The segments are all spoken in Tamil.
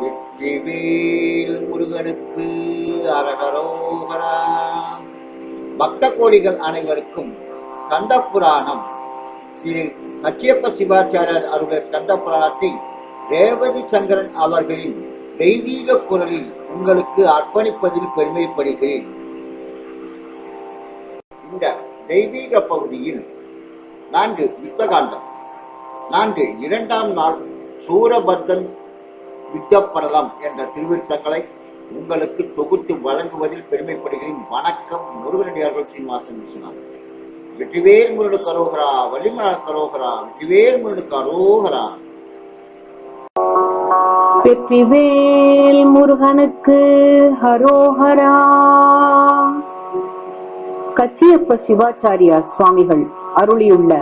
வெற்றிவேல் முருகனுக்கு அரகரோகரா. பக்த கோடிகள் அனைவருக்கும் கந்த புராணம் திரு கச்சியப்ப சிவாச்சாரியர் அவருடைய கந்த புராணத்தை ரேவதி சங்கரன் அவர்களின் தெய்வீக குரலில் உங்களுக்கு அர்ப்பணிப்பதில் பெருமைப்படுகிறேன். இந்த தெய்வீக பகுதியில் நான்கு யுத்தகாண்டம் நான்கு இரண்டாம் நாள் சூரபத்தன் யுத்தப்படலம் என்ற திருவிருத்தங்களை உங்களுக்கு தொகுத்து வழங்குவதில் பெருமைப்படுகிறேன். வணக்கம் முருகனடியார்கள் சீனிவாசன் விஸ்வநாதன். வெற்றிவேல் முருடு கரோகரா வள்ளிமலர் கரோகரா வெற்றிவேல் முருடு கரோகரா வெற்றிவேல் முருகனுக்கு ஹரோஹரா கச்சியப்ப சிவாச்சாரியா சுவாமிகள் அருளியுள்ள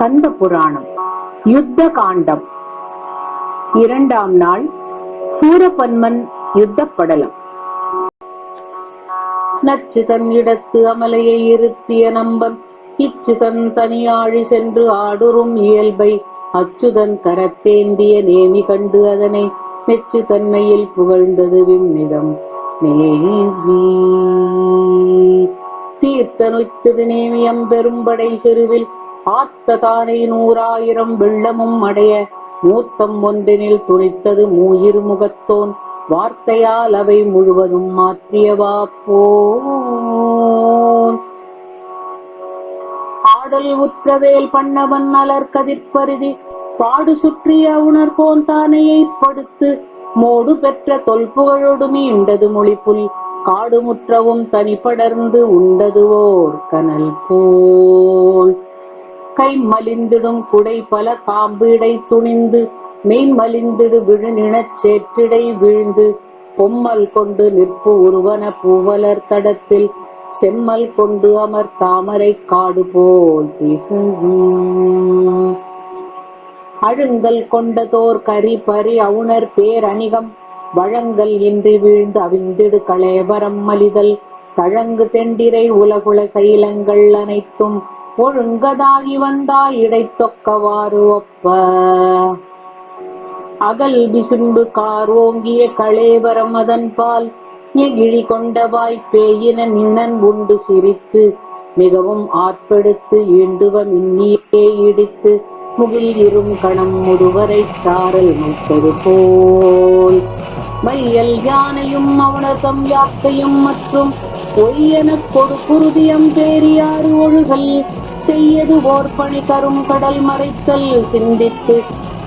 கந்த புராணம் யுத்த காண்டம். இரண்டாம் நாள் சூரபன்மன் யுத்த படலம் நச்சு தன் இடத்து அமலையை இருத்திய நம்பன் இச்சுதன் தனியாழி சென்று ஆடுறும் இயல்பை அச்சுதன் கரத்தேந்திய நேமி கண்டு அதனை மெச்சு தன்மையில் புகழ்ந்தது விம்மிதம் மேவி. தீர்த்தனுத்தது நேமியம் பெரும்படை செருவில் ஆத்த தானை நூறாயிரம் வெள்ளமும் அடைய மூத்தம் ஒன்றினில் துணித்தது மூயிர் முகத்தோன். வார்த்தையால் அவை முழுவதும் மாற்றியவா போல் ஆடல் உற்றவேல் பண்ணவன் அலர் கதிர்பருதி பாடு சுற்றிய உணர்கோன் தானையை படுத்து. மோடு பெற்ற தொல்புகழோடு மீண்டது மொழிப்புல் காடு முற்றவும் தனி படர்ந்து உண்டது ஓர் கனல் போல் கை மலிந்திடும் குடை பல காம்பீடை துணிந்து மெய் மலிந்திடு விழுநிணச் சேற்றிடை வீழ்ந்து பொம்மல் கொண்டு நிற்பு உருவன பூவலர் தடத்தில் செம்மல் கொண்டு அமர் தாமரை காடு போல் அழுங்கல் கொண்டதோர் கரி பரி அவுணர் பேரணிகம் வழங்கல் இன்றி வீழ்ந்து அவிந்திடு களேபரம் மலிதல் தழங்கு தெண்டிரை உலகுல சைலங்கள் அனைத்தும் ஒழுங்கதாகி வந்தாய் இடைத்தொக்கவாறு ஒப்ப. அகல் விசும்பு கார் ஓங்கிய களேவரம் அதன் பால் நெகிழி கொண்டவாய் பேயின நின்னன் உண்டு சிரித்து மிகவும் ஆர்ப்பெடுத்து ஈண்டுவ மின்னியே இடித்து முகில் இரும் கணம் முதுவரை சாரல் முத்தது போல். மையல் யானையும் அவனதம் யாக்கையும் மற்றும் ஒய்யெனக் கொடு குருதியம் பேரியாறு ஒழுகல் செய்யது ஓர் பணி கரும் கடல் மறைத்தல். சிந்தித்து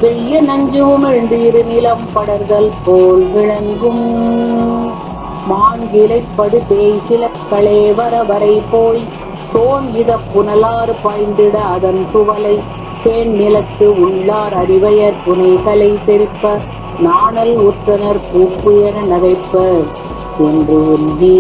வெய்ய நஞ்சு உமிழ்ந்து இரு நிலம் படர்தல் போல் விளங்கும். மான்கிளைப்படு தேய் சில வரவரை வரை போய். சோன் இத புனலாறு பாய்ந்திட அதன் துவலை சேன் நிலத்து உள்ளார் அறிவையர் புனைகளை தெரிப்ப நாணல் உற்றனர் பூப்பு என நகைப்ப. என்று உன்னே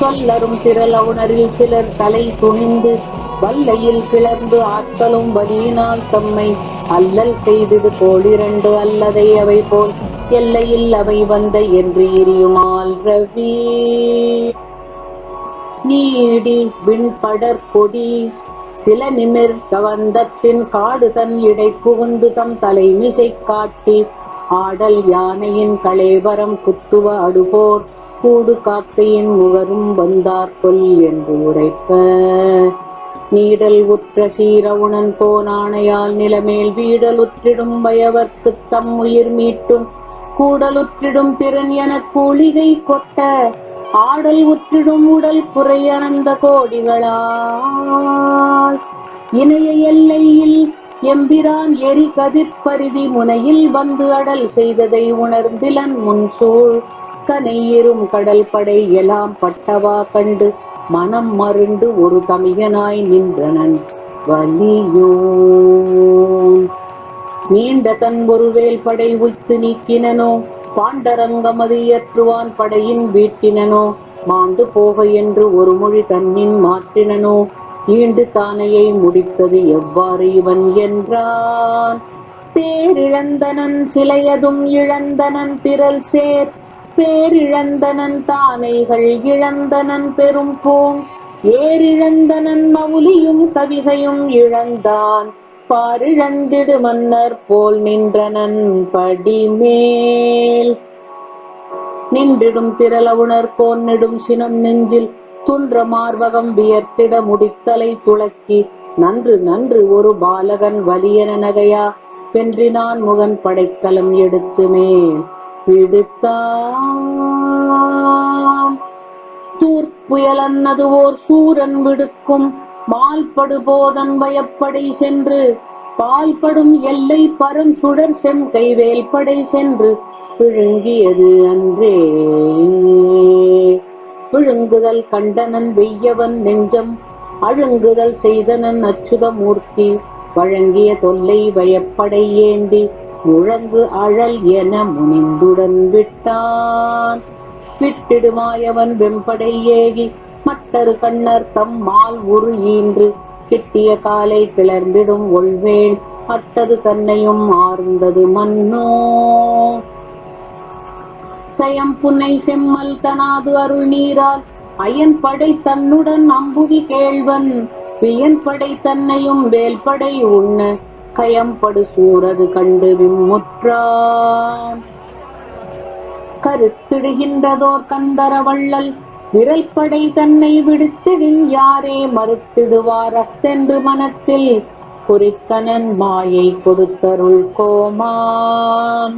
சொல்லரும் திரளவுணரில் சிலர் தலை துணிந்து வல்லையில் கிளர்ந்து ஆட்களும் வலியினால் தம்மை அல்லல் செய்தது போலிரண்டு அல்லதை அவை போல் எல்லையில் அவை வந்த என்று எரியுமால் ரவி. நீடி விண்படற் கொடி சில நிமிர் கவந்தத்தின் காடு தன் இடை புகுந்து தம் தலைமிசை காட்டி ஆடல் யானையின் களேவரம் குத்துவ அடுபோர் கூடு காக்கையின் முகரும் வந்தார் கொல் என்று உரைப்ப. நீடல் உற்ற சீரவுணன் போனானையால் நிலமேல் வீடலுற்றிடும் பயவர்க்குத் தம் உயிர் மீட்டும். கூடலுற்றிடும் திறன் என கூலிகை கொட்ட. ஆடல் உற்றிடும் உடல் புரை அனந்த கோடிகளால். இணைய எல்லையில் எம்பிரான் எரி கதிர்பரிதி முனையில் வந்து அடல் செய்ததை உணர்ந்திலன் முன்சூழ் கனையிரும் கடல் படை எல்லாம் பட்டவா கண்டு மனம் மருண்டு ஒரு தமிழனாய் நின்றனன். வலியோ நீண்ட தன் ஒரு வேல் படை உய்த்து நீக்கினனோ? பாண்டரங்கமது இயற்றுவான் படையின் வீட்டினனோ? மாண்டு போக என்று ஒரு மொழி தன்னின் மாற்றினனோ? ஈண்டு தானையை முடித்தது எவ்வாறு இவன் என்றான். தேரிழந்தனன் சிலையதும் இழந்தனன் திரள் சேர் பேரிழந்தனன் தானைகள் இழந்தனன் பெரும் பூங் ஏரிழந்தனன் மவுலியும் கவிகையும் இழந்தான். பாரிழந்திடு மன்னர் போல் நின்றனன் படிமேல். நின்றிடும் திரளவுணர் கோன்னிடும் சினம் நெஞ்சில் துன்ற மார்பகம் வியர்த்திட முடித்தலை துளக்கி. நன்று நன்று ஒரு பாலகன் வலியன நகையா. வென்றினான் முகன் படைக்கலம் எடுத்துமே. பிடித்தான் தூர்ப்புயல் அன்னது ஓர் சூரன் விடுக்கும். மால்படு போதன் வயப்படை சென்று. பால்படும் எல்லை பரும் சுடர் செங்கை வேல்படை சென்று. விழுங்கியது அன்றே. விழுங்குதல் கண்டனன் வெய்யவன் நெஞ்சம். அழுங்குதல் செய்தனன் அச்சுதமூர்த்தி வழங்கிய தொல்லை வயப்படை ஏந்தி. முழங்கு அழல் என முனிந்துடன் விட்டான். விட்டிடுமாயவன் வெம்படை ஏகி மட்டரு கண்ணர் தம் மால் உரு ஈன்று கிட்டிய காலை கிளர்ந்திடும் ஒள்வேள் அட்டது தன்னையும் ஆர்ந்தது மன்னோ. சயம் புன்னை செம்மல் தனாது அருள் நீரால் அயன் படை தன்னுடன் அம்புவி கேள்வன். வியன் படை தன்னையும் வேல்படை உண்ண கயம்படு சூரது கண்டு விம்முற்றான் கருத்திடுகின்றதோர் கந்தர வள்ளல் விரல் படை தன்னை விடுத்திடின் யாரே மறுத்திடுவார் அத்தென்று மனத்தில். குறித்தனன் மாயை கொடுத்தருள் கோமான்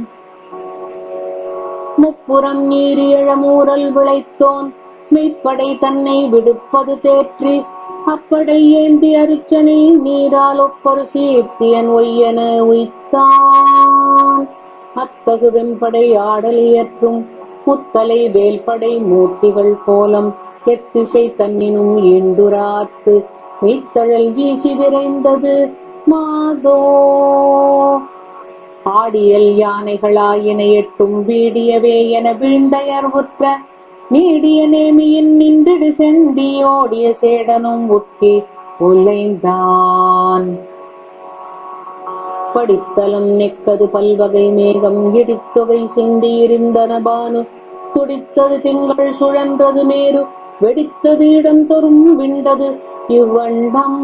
முப்புறம் நீரியழமூரல் விளைத்தோன் மெய்ப்படை தன்னை விடுப்பது தேற்றி. அப்படை ஏந்தி அருச்சனை நீரால் ஒப்பரு சீர்த்தியன் ஒய்யன உய்த்தான் அத்தகு வெம்படை ஆடலியற்றும் முத்தலை வேல்படை மூர்த்திகள் கோலம் எத்திசை தன்னினும் ஈண்டுராத்து மெய்த்தழல் வீசி விரைந்தது மாதோ. ஆடியல் யானைகளாயின எட்டும் வீடியவே என வீழ்ந்தயர்வுற்ற நீடிய நேமியின் நின்றிடு செந்தி ஓடிய சேடனும் உட்கி உலைந்தான். படித்தலம் நெக்கது பல்வகை மேகம் இடித்தொகை சிந்தி இருந்தன பானு. துடித்தது திங்கள் சுழன்றது மேரு வெடித்தது இடம் தொறும் விண்டது இவ்வண்டம்.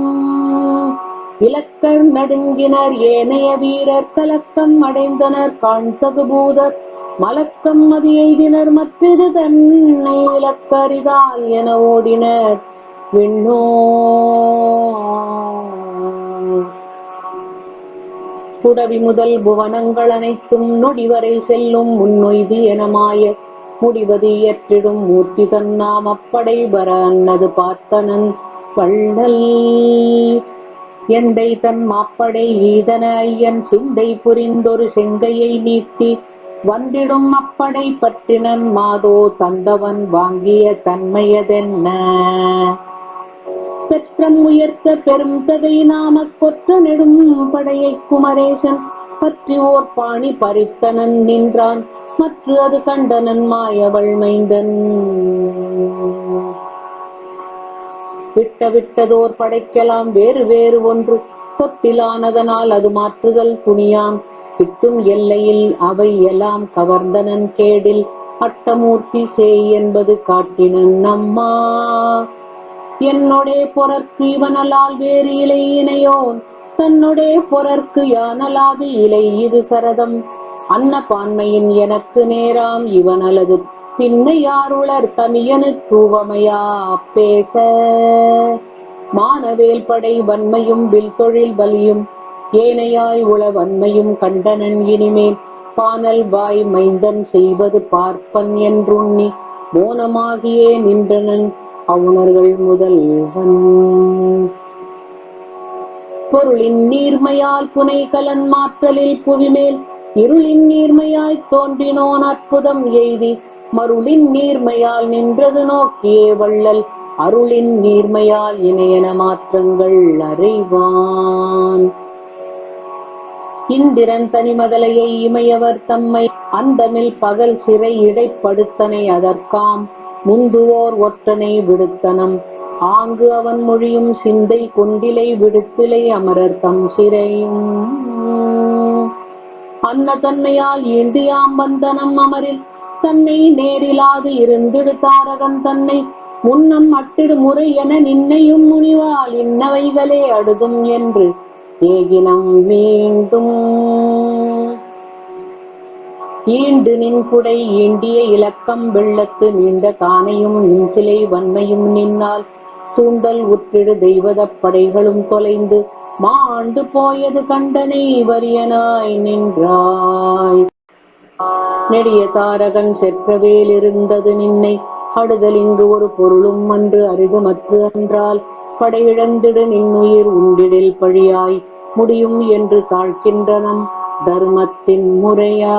இலக்கர் நடுங்கினர் ஏனைய வீரர் கலக்கம் அடைந்தனர் காண்தகு பூதர். மலக்கம் மதி எய்தினர் மற்றது தன்னை இலக்கரிதால் என ஓடினர். விண்ணோ. புடவி முதல் புவனங்கள் அனைத்தும் நொடிவரை செல்லும் முன்னொய்து எனமாய முடிவது இயற்றிடும் மூர்த்தி தன்னாம் அப்படை வர அன்னது பார்த்தனன் வள்ளல் எந்தை தன் மாப்படை ஈதன ஐயன் சிந்தை புரிந்தொரு செங்கையை நீட்டி வந்திடும் அப்படை பற்றினன் மாதோ தந்தவன் வாங்கிய தன்மையதென்ன? பெற்றம் உயர்த்த பெரும் தகை நாம கொற்ற நெடும் படையை குமரேசன் பற்றி ஓர் பாணி பறித்தனன் நின்றான். மற்ற அது கண்டனன் மாயவள் மைந்தன். விட்ட விட்டதோர் படைக்கலாம் வேறு வேறு ஒன்று. சொத்திலானதனால் அது மாற்றுதல் துணியான் கிட்டும் எல்லையில் அவை எல்லாம் கவர்ந்தனன் கேடில் பட்டமூர்த்தி சேய் என்பது காட்டினன் நம்மா என்னுடைய பொறற்கு இவனலால் வேறு இலை இணையோன் தன்னுடைய பொறற்கு யானலாது இலை இது சரதம். அன்ன பான்மையின் எனக்கு நேராம் இவனலது பின்ன யாருளர் தமியனு தூவமையா பேச மானவேல் படை வன்மையும் வில் தொழில் வலியும் ஏனையாய் உள வன்மையும் கண்டனன் இனிமேல் பானல் வாய் மைந்தன் செய்வது பார்ப்பன் என்றுண்ணி மோனமாகியே நின்றனன் அவுணர்கள் முதல்வன். பொருளின் நீர்மையால் புனை கலன் மாற்றலில் புவிமேல் இருளின் நீர்மையாய் தோன்றினோன் அற்புதம் எய்தி மருளின் நீர்மையால் நின்றது நோக்கியே வள்ளல் அருளின் நீர்மையால் இணையன மாற்றங்கள் அறிவான். இந்திரன் தனிமதலையை இமையவர் தம்மை அந்தமில் பகல் சிறை இடைப்படுத்தனை அதற்காம். முந்துவோர் ஒற்றனை விடுத்தனம். ஆங்கு அவன் மொழியும் சிந்தை கொண்டிலை விடுத்திலை அமரர் தம் சிறையும். அன்ன தன்மையால் இந்தியாம் வந்தனம் அமரில் தன்னை நேரிலாது இருந்திடு தாரகன் தன்னை. முன்னம் அட்டிடு முறை என நின்னையும் முனிவால் இன்னவைகளே அடுதும் என்று ஏகினம் மீண்டும். ஈண்டு நின் குடை ஈண்டிய இலக்கம் வெள்ளத்து நீண்ட கானையும் நின் சிலை வன்மையும் நின்னால் தூண்டல் உற்றிடு தெய்வதப் படைகளும் தொலைந்து மாண்டு போயது கண்டனை வரியனாய் நின்றாய். நெடிய தாரகன் செற்றவேல் இருந்தது நின்னை அடுதல் இங்கு ஒரு பொருளும் அன்று அரிதுமற்று அன்றால் படையிழந்திடு நின்னுயிர் உண்டிடில் பழியாய் முடியும் என்று தாழ்கின்றனம் தர்மத்தின் முறையா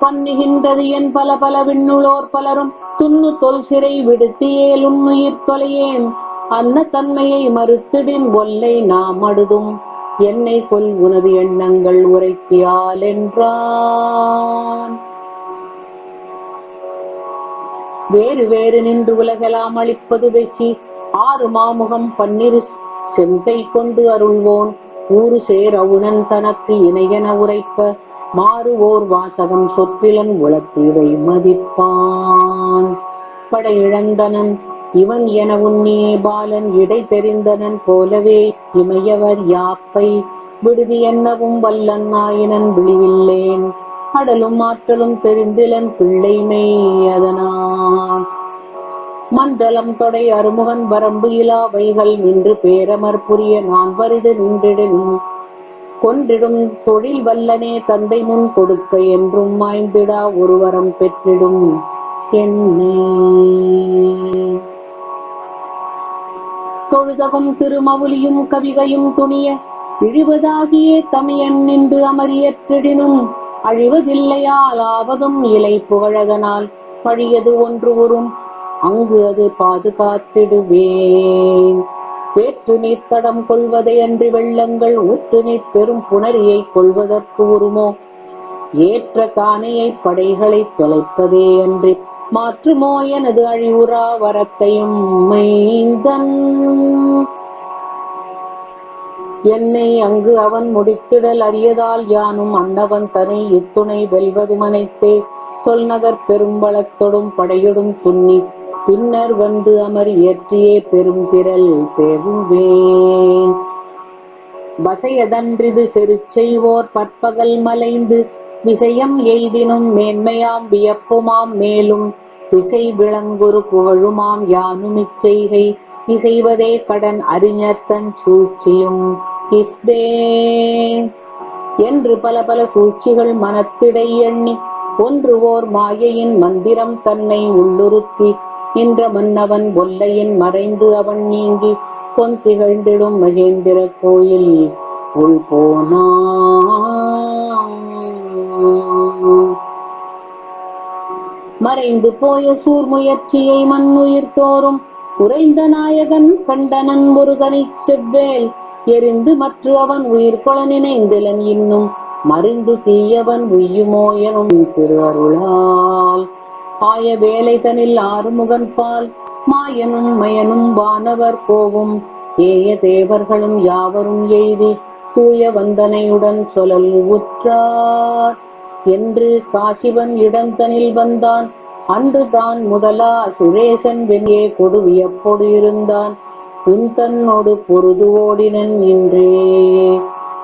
பண்ணுகின்றது என் பல பல விண்ணுளோர் பலரும் துண்ணு தொல் சிறை விடுத்தியேல் உன்னுயிர் தொலையேன். அன்ன தன்மையை மறுத்திடின் ஒல்லை நாம் அடுதும். என்னை கொல் உனது எண்ணங்கள் உரைக்கியால் என்றான். வேறு வேறு நின்று உலகெல்லாம் அளிப்பது வெற்றி. ஆறு மாமுகம் பன்னிரு செந்தை கொண்டு அருள்வோன். ஊறு சேர் அவுணன் தனக்கு இணையென உரைப்ப. மாறுவோர் வாசகம் சொற்பிலன் உளத்தீரை மதிப்பான். படையிழந்தனன் இவன் என உன்னியே பாலன் இடை தெரிந்தனன் போலவே இமையவர் யாப்பை. விடுதி என்னவும் வல்லன் நாயினன் விழிவில்லேன். அடலும் ஆற்றலும் தெரிந்திலன் பிள்ளைமை அதனால் மண்டலம் தொடை அருமுகன் வரம்பு இலா வைகள் நின்று பேரமர் புரிய நான் வரிது நின்றிடும் கொன்றிடும் தொழில் வல்லனே தந்தை முன் கொடுக்க என்றும் மாய்ந்திடா ஒருவரம் பெற்றிடும் என்னை. தொழுதகம் திருமவுலியும் கவிகையும் துணிய இழிவதாகியே தமியன் நின்று அமரியற்றிடினும். அழிவதில்லையால் ஆவதும் இலை புகழதனால் பழியது ஒன்று உறும். அங்கு அது பாதுகாத்திடுவேன். வேற்று நீர் தடம் கொள்வதை அன்றி வெள்ளங்கள் ஊற்று நீர் பெரும் புணரியை கொள்வதற்கு உருமோ ஏற்ற காணையை படைகளை தொலைப்பதே அன்றி மாற்றுமோ எனது அழிவுறா வரத்தையும் மைந்தன் என்னை அங்கு அவன் முடித்திடல் அறியதால் யானும் அன்னவன் தனை இத்துணை வெல்வது மனைத்தே. தொல்நகர் பெரும்பலத்தொடும் படையொடும் துண்ணி பின்னர் வந்து அமர் இயற்றியே பெரும் திரள் பெறுவேன் வசையதன்றிது செரு செய்வோர் பற்பகல் மலைந்து விசயம் எய்தினும் மேன்மையாம் வியப்புமாம் மேலும் திசை விளங்குரு புகழுமாம் யானும் இச்செய்கை. இசைவதே கடன் அறிஞர் தன் சூழ்ச்சியும். இஃதே என்று பல பல சூழ்ச்சிகள் மனத்திடை எண்ணி ஒன்று ஓர் மாயையின் மந்திரம் தன்னை உள்ளுறுத்தி நின்ற மன்னவன் ஒல்லையின் மறைந்து அவன் நீங்கி பொன் திகழ்ந்திடும் மகேந்திர கோயில் உள் போனா மறைந்து போய சூர் முயற்சியை மண்ணுயிர் தோறும் உறைந்த நாயகன் கண்டனன் முருகனை செவ்வேல் எரிந்து மற்ற அவன் உயிர் கொள நினைந்திலன் இன்னும். மறிந்து தீயவன் உய்யுமோ எனும் திருவருளால். ஆய வேலை தனில் ஆறுமுகன் பால். மாயனும் மயனும் வானவர் போகும் ஏய தேவர்களும் யாவரும் எய்தி தூய வந்தனையுடன் சொலல் உற்றார். என்று காசிவன் இடந்தனில் வந்தான். அன்று தான் முதலா சுரேசன் வெளியே கொடு வியப்போடு இருந்தான்? உன் பொருது ஓடினன் என்றே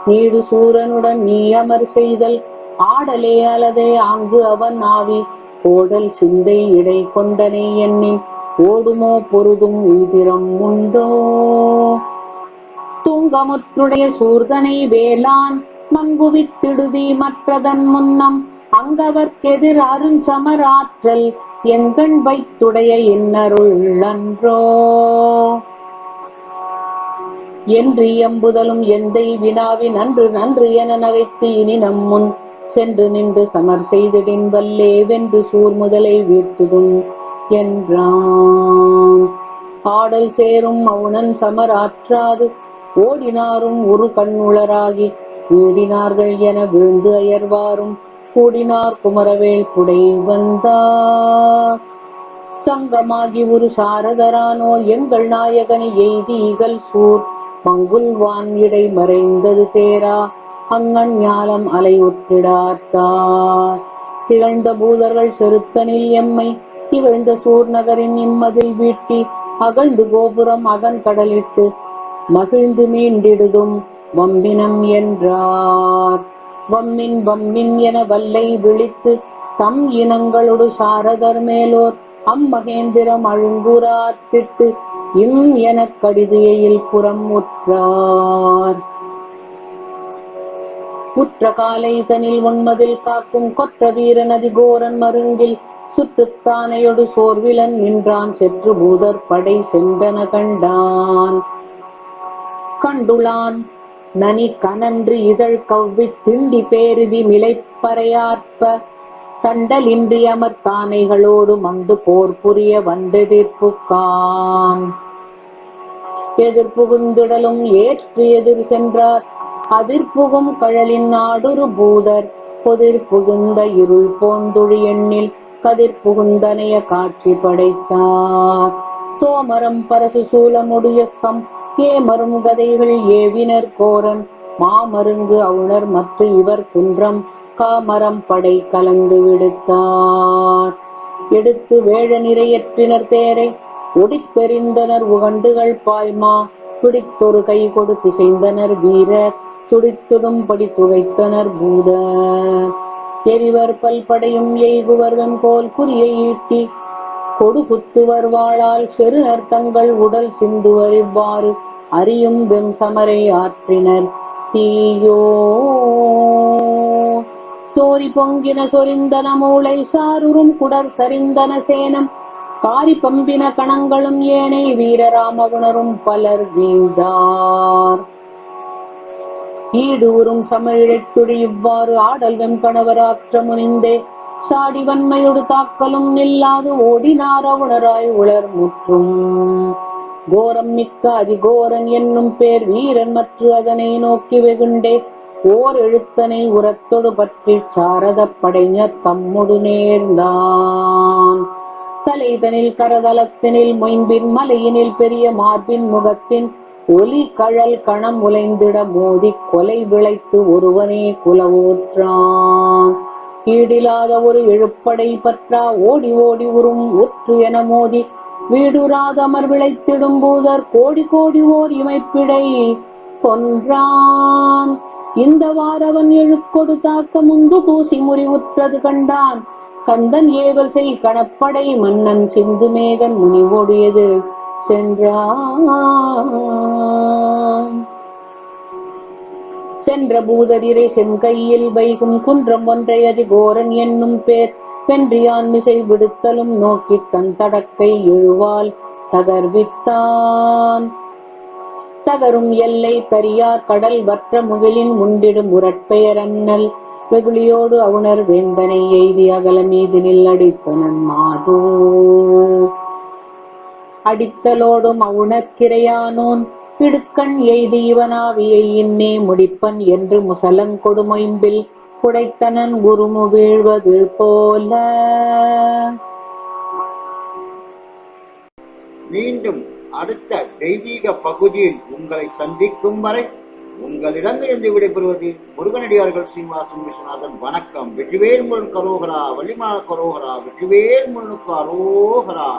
நீடு சூரனுடன் நீ அமர் செய்தல். ஆடலே அலதே அங்கு அவன் ஆவி. ஓடல் சிந்தை இடை கொண்டனை எண்ணி ஓடுமோ பொருதும் உயிரம் உண்டோ? தூங்கமுற்றுடைய சூர்தனை வேளான். மங்குவித்திடுதி மற்றதன் முன்னம். அங்கவர்க்கெதிர் அருஞ்சமராற்றல் எங்கண் வைத்துடைய இன்னருள்ளன்றோ என்று எம்புதலும் எந்தை வினாவின் நன்று நன்று என நகைத்து இனி நம்முன் சென்று நின்று சமர் செய்திடின் வல்லே வென்று சூர் முதலை வீழ்த்துதும் என்றான். ஆடல் சேரும் மௌனன் சமர் ஆற்றாது ஓடினாரும் ஒரு கண்ணுளராகி வீடினார்கள் என விழுந்து அயர்வாரும் கூடினார் குமரவேல் புடை வந்தார் சங்கமாகி ஒரு சாரதரானோர் எங்கள் நாயகனை எய்தி இகல் சூர் மங்குல்வான் இடை மறைந்தது தேரா. அங்கன் ஞாலம் அலையுற்றிடாத்தார் திகழ்ந்த பூதர்கள் செருத்தனில் எம்மை திகழ்ந்த சூர் நகரின் இம்மதில் வீட்டி அகழ்ந்து கோபுரம் அகன் கடலிட்டு மகிழ்ந்து மீண்டிடுதும் வம்பினம் என்றார். வம்மின் வம்மின் என வல்லை விழித்து தம் இனங்களொடு சாரதர் மேலோர் அம்மகேந்திரம் அழுங்குராத்திட்டு இம் எனக் கடிதையில் புறம் உற்றார் உற்ற காலை தனில் உண்மதில் காக்கும் கொற்ற வீரன் அதிகோரன் மருங்கில் சுற்றுத்தானையொடு சோர்விலன் நின்றான் செற்று பூதர் படை சென்றன கண்டான். கண்டுளான் நனி கனன்று இதழ் கவ்வி திண்டி பேருதி மிளைப்பறையாற்ப தண்டலின்றி அமர்த்தானைகளோடு மந்து போர் புரிய வந்தெதிர்ப்புக்கான் எதிர்புகுந்துடலும் ஏற்று எதிர் சென்றார். அதிர்ப்புகும் கழலின் நாடொரு பூதர். பொதிர் புகுந்த இருள் போந்துழி எண்ணில் கதிர் புகுந்தனைய காட்சி படைத்தார். தோமரம் பரசு சூலமுடியக்கம் ஏமரும் கதைகள் ஏவினர் கோரன் மாமருங்கு அவுணர் மற்ற இவர் குன்றம் காமரம் படை கலந்து விடுத்தார். எடுத்து வேழ நிறையற்றினர் தேரை ஒடித்தெறிந்தனர் உகண்டுகள் பாய்மா துடித்தொரு கை கொடுத்து செய்தனர் வீரர் துடித்துடும்படி துகைத்தனர் பூத எரிவர் பல்படையும் எய்குவர் வெம்போல் குறியை ஈட்டி கொடு குத்துவர் வாழால் செரு நர்த்தங்கள் உடல் சிந்துவர் இவ்வாறு அறியும் வெம் சமரை ஆற்றினர். தீயோ. சோரி பொங்கின சொரிந்தன மூளை சாருறும் குடர் சரிந்தன சேனம். காரி பம்பின கணங்களும் ஏனை வீரராமகுணரும் பலர் வீழ்ந்தார். ஈடூரும் சமழிழைத் துடி இவ்வாறு ஆடல் வெம் கணவராற்ற முனிந்தே. சாடி வன்மையொடு தாக்கலும் நில்லாது ஓடினார உணராய் உளர் முற்றும். கோரம் மிக்க அதிகோரன் என்னும் பேர் வீரன் மற்றும் அதனை நோக்கி வெகுண்டே ஓர் எழுத்தனை உரத்தொடு பற்றி சாரத படைஞர் தம்முடு நேர்ந்தான். தலைதனில் கரதலத்தினில் மொயம்பின் மலையினில் பெரிய மார்பின் முகத்தின் ஒலி கழல் கணம் உலைந்திட மோதி கொலை விளைத்து ஒருவனே குலவோற்றான். ஈடில்லாத ஒரு எழுப்படை பற்றா ஓடி ஓடி உறும் உற்று என மோதி வீடுராத அமர் விளைத்திடும் பூதர் கோடி கோடி ஓர் இமைப்பிடை கொன்றான். இந்த வாரவன் எழுக்கொடு தாக்க முந்து பூசி முறிவுற்றது கண்டான். கந்தன் ஏவல் செய் கணப்படை மன்னன் சிந்து மேகன் முனிவோடியது சென்றான். சென்ற பூதரிரை செங்கையில் வைகும் குன்றம் ஒன்றை அதிகோரன் என்னும் பேர். பென்றியான் மிசை விடுத்தலும் நோக்கி தன் தடக்கை எழுவால் தகர்வித்தான். தகரும் எல்லை பெரியார் கடல் வற்ற முகிலின் முண்டிடும் உரட்பெயர் அண்ணல். வெகுளியோடு அவுணர் வேந்தனை எய்தி அகல மீது நில்லடித்தனன் மாதோ. அடித்தலோடும் அவுணர்க்கிரையானோன் இடுக்கண் எய்து இவனாவியை இன்னே முடிப்பன் என்று முசலங்கொடுமொயம்பில் புடைத்தனன் குருமு வீழ்வது போல. மீண்டும் அடுத்த தெய்வீக பகுதியில் உங்களை சந்திக்கும் வரை உங்களிடமிருந்து விடைபெறுவது முருகனடியார்கள் சீனிவாசன் விஸ்வநாதன். வணக்கம். வெற்றிவேல் முருகன் கரோகரா வள்ளிமான கரோகரா வெற்றிவேல் முருகனுக்கு அரோகரா.